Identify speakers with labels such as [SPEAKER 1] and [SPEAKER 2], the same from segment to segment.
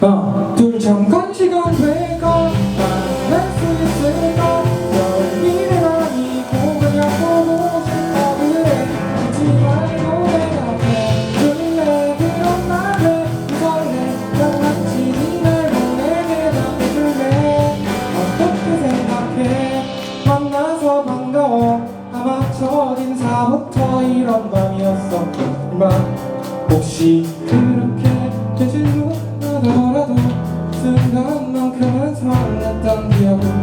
[SPEAKER 1] 하나 둘 잠깐 시간 될까 만날 수 있을까 별 미래 아니고 그냥 보고 싶어 그래 잊지 말고 대답해 줄래 그런 말에 설레 양같이 니날 보내게 답해줄래? 어떻게 생각해? 만나서 반가워. 아마 첫 인사부터 이런 밤이었었겠지만 혹시 그 못하더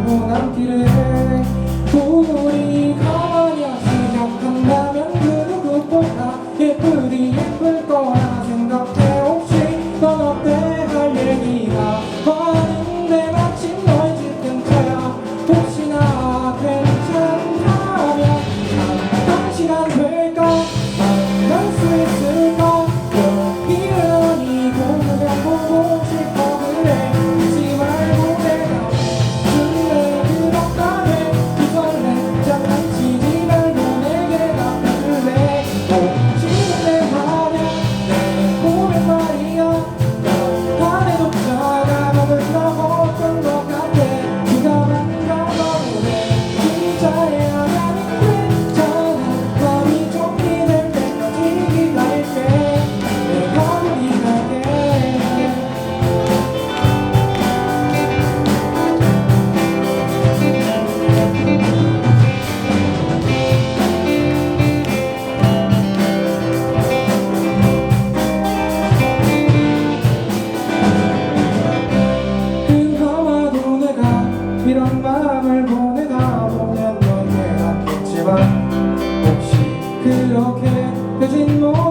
[SPEAKER 1] 밤을 보내다 보면 넌 내가 겠지만 혹시 그렇게 되진 못